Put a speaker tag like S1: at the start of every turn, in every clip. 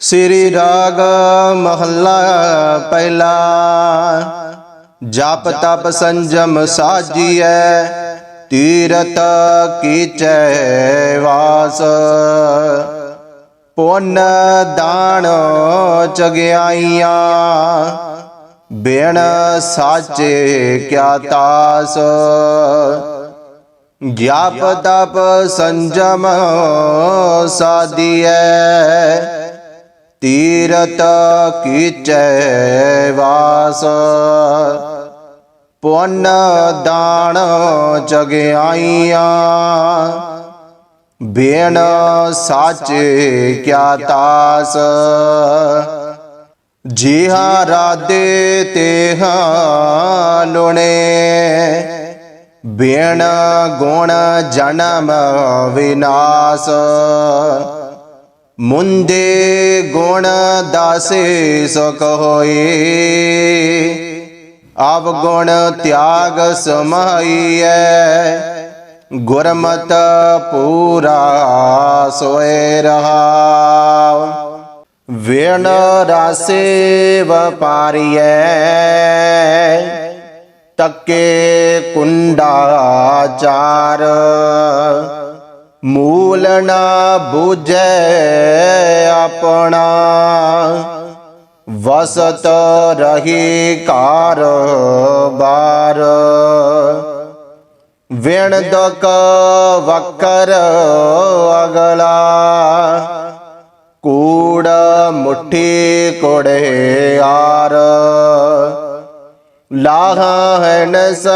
S1: ਸ੍ਰੀ ਰਾਗ ਮਹੱਲਾ ਪਹਿਲਾ। ਜਪ ਤਪ ਸੰਜਮ ਸਾਜੀਐ ਤੀਰਤ ਕੀਚੈ ਵਾਸ। ਪੁੰਨ ਦਾਨ ਚਗਿਆਈਆਂ ਬੇਣ ਸਾਚੇ ਕਿਆ ਤਾਸ। ਗਿਆਪ ਤਪ ਸੰਜਮ ਸਾਧੀਐ ਤੀਰਤ ਕੀਚੈ ਵਾਸ, ਪੁੰਨ ਦਾਨ ਚਗਿਆਈਆਂ ਬੇਨ ਸਾਚੇ ਕਿਆ ਤਾਸ। ਜਿਹਾ ਰਾਦੇ ਤੇਹਾ ਲੁਣੇ ਬੇਣ ਗੁਣ ਜਨਮ ਵਿਨਾਸ਼। ਮੁੰਦੇ ਗੁਣ ਦਾਸੇ ਸੁਖ ਹੋਏ। ਆਵ ਗੁਣ ਤਿਆਗ ਸਮਾਈਐ। ਗੁਰਮਤ ਪੂਰਾ ਸੋਏ ਰਹਾ ਵੇਣ ਰਾਸੇ ਵਪਾਰੀਐ। ਤੱਕੇ ਕੁੰਡਾ ਚਾਰ। ਮੂਲ ਨਾ ਬੂਝੈ ਆਪਣਾ। ਵਸਤ ਰਹੀ ਕਾਰ ਬਾਰ ਵਿਣ ਦਕ ਵਕਰ ਅਗਲਾ। ਕੂੜ ਮੁੱਠੀ ਕੋੜੇ ਆਰ। ਲਾਹਾ ਹੈ ਨਸ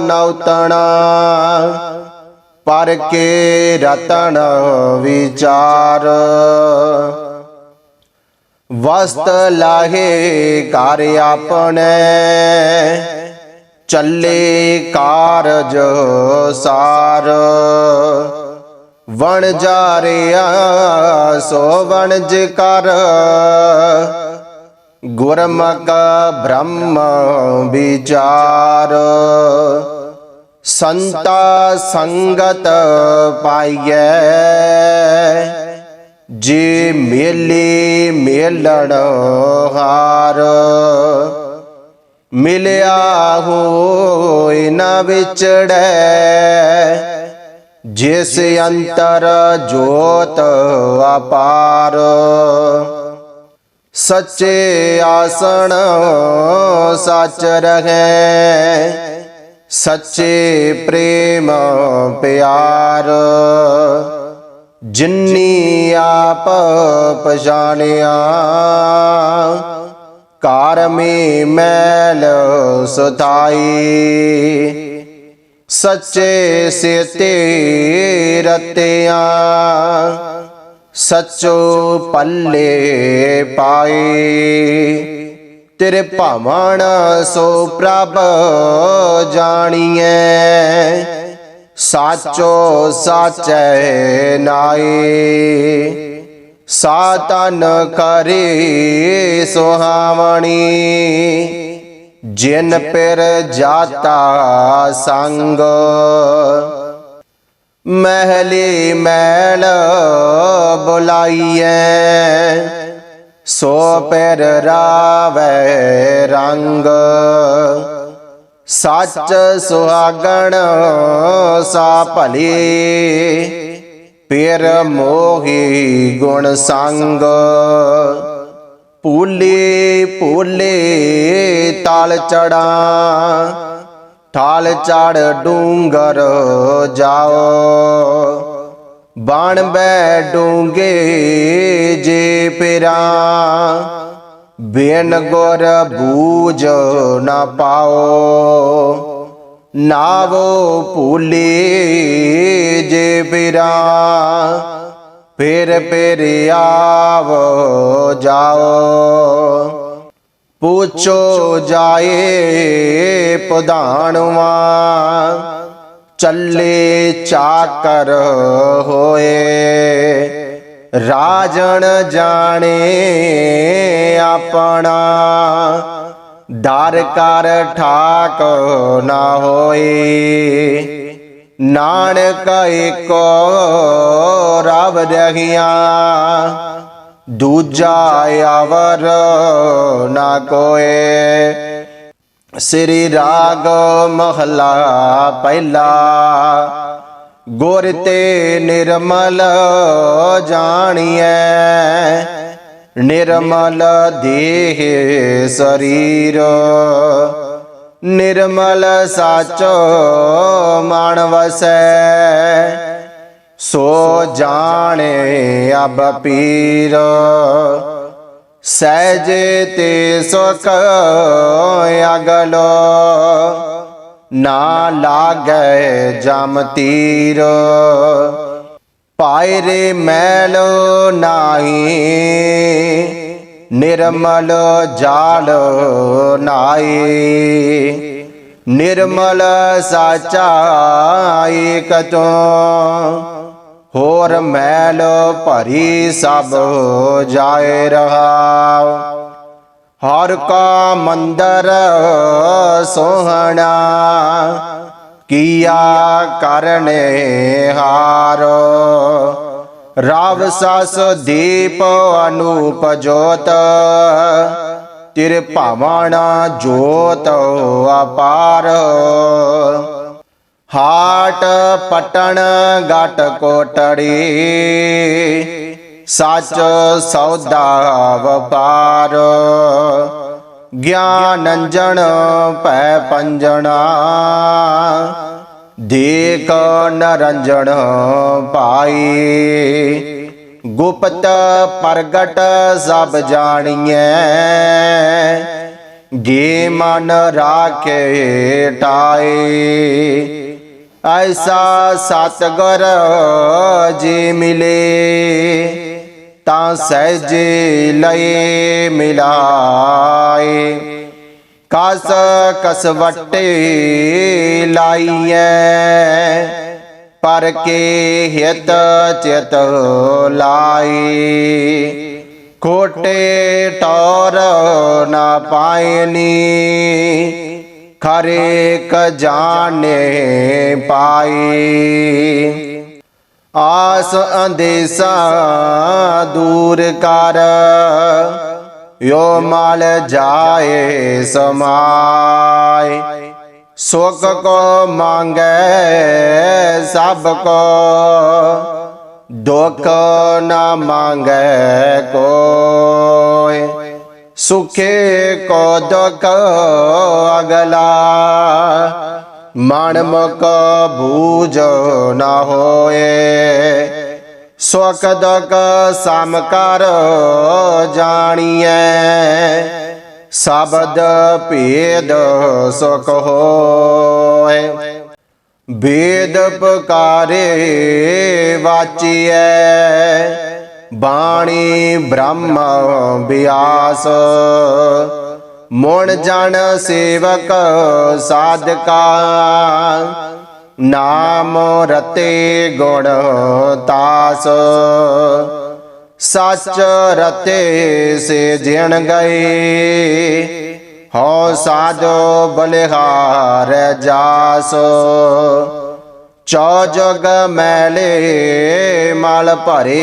S1: ਨੌਤਣਾ ਪਰ ਕੇ ਰਤਨ ਵਿਚਾਰ। ਵਸਤ ਲਾਹੇ ਕਰ ਆਪਣੇ, ਚੱਲੇ ਕਾਰਜ ਸਾਰ। ਵਣ ਜਾਰਿਆ ਸੋ ਵਣਜ ਕਰ। ਗੁਰਮਕ ਬ੍ਰਹਮ ਵਿਚਾਰ। ਸੰਤਾ ਸੰਗਤ ਪਾਈਐ। ਜੇ ਮੇਲੇ ਮੇਲਣ ਹਾਰ, ਮਿਲਿਆ ਹੋਇ ਨਾ ਵਿਚੜੈ ਜਿਸ ਅੰਤਰ ਜੋਤ ਅਪਾਰ, ਸੱਚੇ ਆਸਣ ਸੱਚ ਰਹੈ। ਸੱਚੇ ਪ੍ਰੇਮ ਪਿਆਰ, ਜਿਨੀ ਆਪ ਪਛਾਣਿਆ ਕਾਰ ਮੇ ਮੈਲ ਸੁਤਾਈ। ਸੱਚੇ ਸਿਤੇ ਰਤਿਆ, ਸੱਚੋ ਪੱਲੇ ਪਾਏ। ਤੇਰੇ ਭਾਵਨ ਸੋ ਪ੍ਰਭ ਜਾਣੀਐ। ਸਾਚੋ ਸਾਚੈ ਨਾਏ। ਸਾਤਨ ਕਰੇ ਸੁਹਾਵਣੀ। ਜਿਨ ਪਿਰ ਜਾਤਾ ਸੰਗ। ਮਹਿਲੀ ਮੈਲ ਬੁਲਾਈਐ। ਸੋ ਪੈਰ ਰਾਵੈ ਰੰਗ। ਸੱਚ ਸੁਹਾਗਣ ਸਾ ਭਲੀ। ਪੇਰ ਮੋਹੀ ਗੁਣ ਸੰਗ। ਪੂਲੇ ਪੂਲੇ ਤਾਲ ਚੜਾ ਠਾਲ ਚੜ ਡੂੰਗਰ ਜਾਓ। ਬਾਣ ਬੈ ਡੂੰਗੇ ਜੇ ਪਿਰਾ। ਬੇਨ ਗੁਰ ਬੂਝ ਨਾ ਪਾਓ। ਨਾਵੋ ਭੂਲੇ ਜੇ ਪਿਰਾ। ਫਿਰ ਫਿਰ ਆਵੋ ਜਾਓ। ਪੁੱਛੋ ਜਾਏ ਪਧਾਨਵਾ। ਚੱਲੇ ਚਾਕਰ ਹੋਏ। ਰਾਜਣ ਜਾਣੇ ਆਪਣਾ ਦਰ ਕਰ ਠਾਕ ਨਾ ਹੋਏ। ਨਾਨਕ ਏਕੋ ਰਬ ਰਹੀਆਂ, ਦੂਜਾ ਆਵਰ ਨਾ ਕੋਏ। ਸ੍ਰੀ ਰਾਗ ਮਹਲਾ ਪਹਿਲਾ। ਗੁਰ ਤੇ ਨਿਰਮਲ ਜਾਣੀਐ, ਨਿਰਮਲ ਦੇਹ ਸਰੀਰ। ਨਿਰਮਲ ਸਾਚੋ ਮਨ ਵਸੈ, ਸੋ ਜਾਣੇ ਅਬ ਪੀਰ। ਸਹਿਜੇ ਤੇ ਸੁਖ ਅਗਲੋ, ਨਾ ਲਾਗੈ ਜਮ ਤੀਰ। ਪਾਇ ਰੇ ਮੈਲੋ ਨਾਹੀ, ਨਿਰਮਲ ਜਾਲ ਨਾਈ ਨਿਰਮਲ ਸਾਚਾ ਏਕ ਤੋਂ ਹੋਰ ਮੈਲ ਭਰੀ ਸਭ ਜਾਏ ਰਹਾਉ ਹਰ ਕਾ ਮੰਦਰ ਸੋਹਣਾ, ਕੀਆ ਕਰਨੇ ਹਾਰ। ਰਾਵ ਸਸ ਦੀਪ ਅਨੂਪ ਜੋਤ ਤਿਰ ਭਾਵਨਾ ਜੋਤ ਅਪਾਰ। ਹਾਟ ਪਟਣ ਗਟ ਕੋਟੜੀ। ਸੱਚ ਸੌਦਾ ਵਪਾਰ। ਗਿਆਨ ਅੰਜਣ ਭੈ ਪੰਜਣਾ। ਦੇਖ ਨਰੰਜਣ ਪਾਈ ਗੁਪਤ ਪ੍ਰਗਟ ਸਭ ਜਾਣੀਐ। ਗੇ ਮਨ ਰਾਖੇ ਟਾਏ। ਐਸਾ ਸਤਗੁਰ ਜੀ ਮਿਲੇ ਤਾਂ ਸਹਿਜੇ ਲਏ ਮਿਲਾਏ ਕਸ ਕਸਵਟੇ ਲਾਈਐ ਪਰ ਕੇ ਹਿਤ ਚਿਤ ਲਾਈ ਕੋਟੇ ਟੌਰ ਨਾ ਪਾਇਨੀ ਖਰੇ ਕ ਪਾਈ। ਆਸ ਅੰਦੇਸਾ ਦੂਰ ਕਰ। ਯੋ ਮਲ ਜਾਏ ਸਮਾਏ। ਸੁਖ ਕੋ ਮੰਗੈ ਸਭ ਕੋ। ਦੁਖ ਨਾ ਮੰਗੈ ਕੋਇ ਸੁਖੇ ਕੋ ਦੁਖ ਅਗਲਾ ਮਨ ਮੁਖ ਬੂਝ ਨਾ ਹੋਏ ਸੁਖ ਦੁਖ ਸਮ ਕਰ ਜਾਣੀਐ ਸ਼ਬਦ ਭੇਦ ਸੁਖ ਹੋਏ ਵੇਦ ਪਕਾਰੇ ਵਾਚੀਐ ਬਾਣੀ ਬ੍ਰਹਮ ਬਿਆਸ। ਮੋਣ ਜਨ ਸੇਵਕ ਸਾਧਕਾ। ਨਾਮ ਰਤੇ ਗੁਣ ਤਾਸ। ਸੱਚ ਰਤੇ ਸੇ ਜਿਣ ਗਏ। ਹਉ ਸਾਧੋ ਬਲਿਹਾਰ ਜਾਸ। ਚੌ ਜਗ ਮੈਲੇ ਮਲ ਭਰੇ।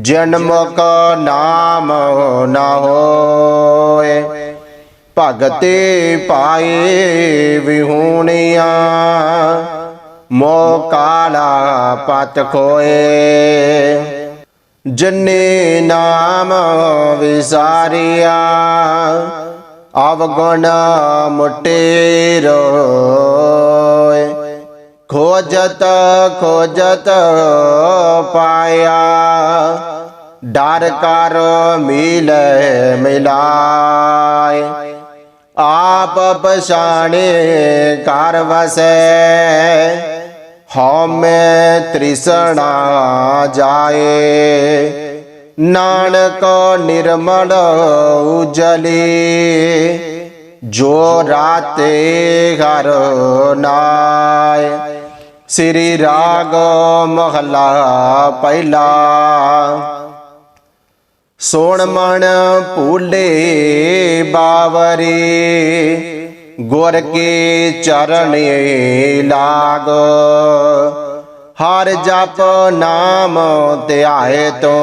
S1: ਜਨਮ ਕਾ ਨਾਮ ਨਾ ਹੋਏ। ਭਗਤੇ ਪਾਏ ਵਿਹੂਣਿਆ ਮੋ ਕਾਲਾ ਪਤ ਖੋਏ। ਜਨੇ ਨਾਮ ਵਿਸਾਰਿਆ, ਅਵਗੁਣ ਮੁਟੇ ਰੋਏ। ਖੋਜਤ ਖੋਜਤ ਪਾਇਆ। ਡਰ ਕਰ ਮਿਲੇ ਮਿਲਾਏ। ਆਪ ਪਛਾਣੇ ਕਰ ਵਸੈ। ਹਉਮੈ ਤ੍ਰਿਸ਼ਨਾ ਜਾਏ। ਨਾਨਕ ਨਿਰਮਲ ਉਜਲੇ। ਜੋ ਰਾਤੇ ਘਰ ਨਾਏ। ਸ੍ਰੀ ਰਾਗ ਮਹਲਾ ਪਹਿਲਾ। ਸੋਣ ਮਣ ਭੂਲੇ ਬਾਵਰੇ, ਗੁਰ ਕੇ ਚਰਨ ਲਾਗ। ਹਰ ਜਪ ਨਾਮ ਧਿਆਏ ਤੋ,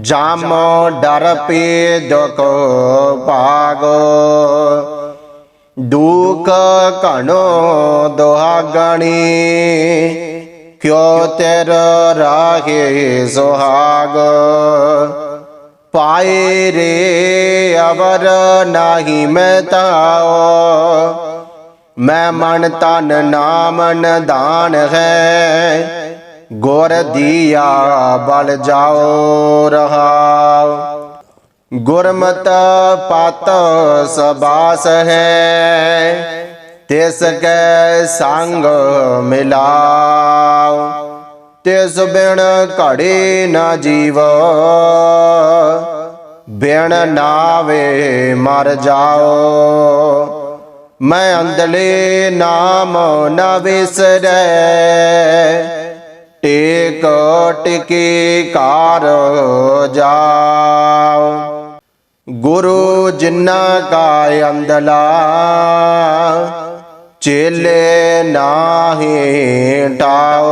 S1: ਜਾਮ ਡਰ ਪੀ ਦੁਖ ਭਾਗੋ। ਦੁਖ ਕਣੋ ਦੁਹਾਗਣੀ, ਕਿਉ ਤੇਰ ਰਾਹੇ ਸੁਹਾਗ? ਪਾਏ ਰੇ ਅਵਰ ਨਾਹੀ ਮੈਂ ਤਾਓ ਮੈਂ ਮਨ ਤਨ ਨਾਮ ਨਦਾਨ ਹੈ, ਗੁਰ ਦੀਆ ਬਲ ਜਾਓ ਰਹਾਉ। ਗੁਰਮਤ ਪਤ ਸਬਾਸ ਹੈ, ਤਿਸ ਕੈ ਸੰਗ ਮਿਲਾਉ ਤਿਸ ਬਿਨ ਘੜੇ ਨਾ ਜੀਵ, ਬਿਨ ਨਾਵੇ ਮਰ ਜਾਓ। ਮੈਂ ਅੰਦਲੇ ਨਾਮ ਨ ਵਿਸਰੈ ਟੇਕ ਟਿਕੀ ਕਾਰ ਜਾਓ। ਗੁਰੂ ਜਿਨਾ ਕਾ ਅੰਦਲਾ, ਚੇਲੇ ਨਾਹੀ ਟਾਓ।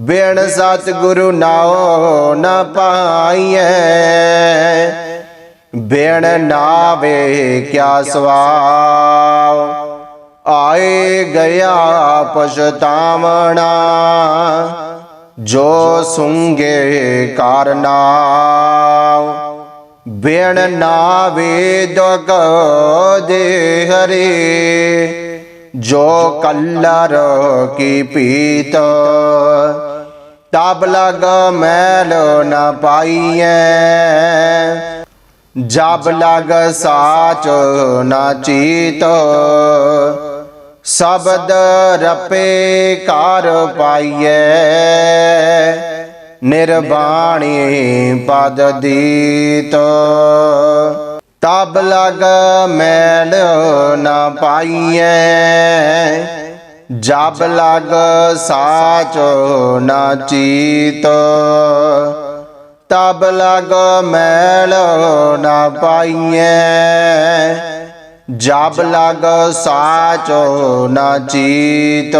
S1: ਬਿਨ ਸਤ ਗੁਰੂ ਨਾਉ ਨ ਪਾਈਐ, ਬਿਨ ਨਾਵੇ ਕਿਆ ਸਵਾਉ ਆਏ ਗਿਆ ਪਛਤਾਵਣਾ, ਜੋ ਸੁੰਗੇ ਕਾਰਨਾਉ ਬੇਣ ਨਾ ਵੇਦਕ ਦੇ ਹਰੇ, ਜੋ ਕਲਰ ਕੀ ਪੀਤ। ਤਬ ਲਗ ਮੈਲ ਨ ਪਾਈਐ, ਜਬ ਲਗ ਸਾਚ ਨਾ ਚੀਤ। ਸ਼ਬਦ ਰਪੇ ਕਾਰ ਪਾਈਐ, ਨਿਰਬਾਣੀ ਪਦ ਦੀਤ। ਤਬ ਲਗ ਮੈਲ ਨਾ ਪਾਈਐ, ਜਬ ਲਗ ਸਾਚ ਨਾ ਚੀਤ। ਤਬ ਲਗ ਮੈਲ ਨਾ ਪਾਈਐ ਜਬ ਲਗ ਸਾਚ ਨਾ ਚੀਤ।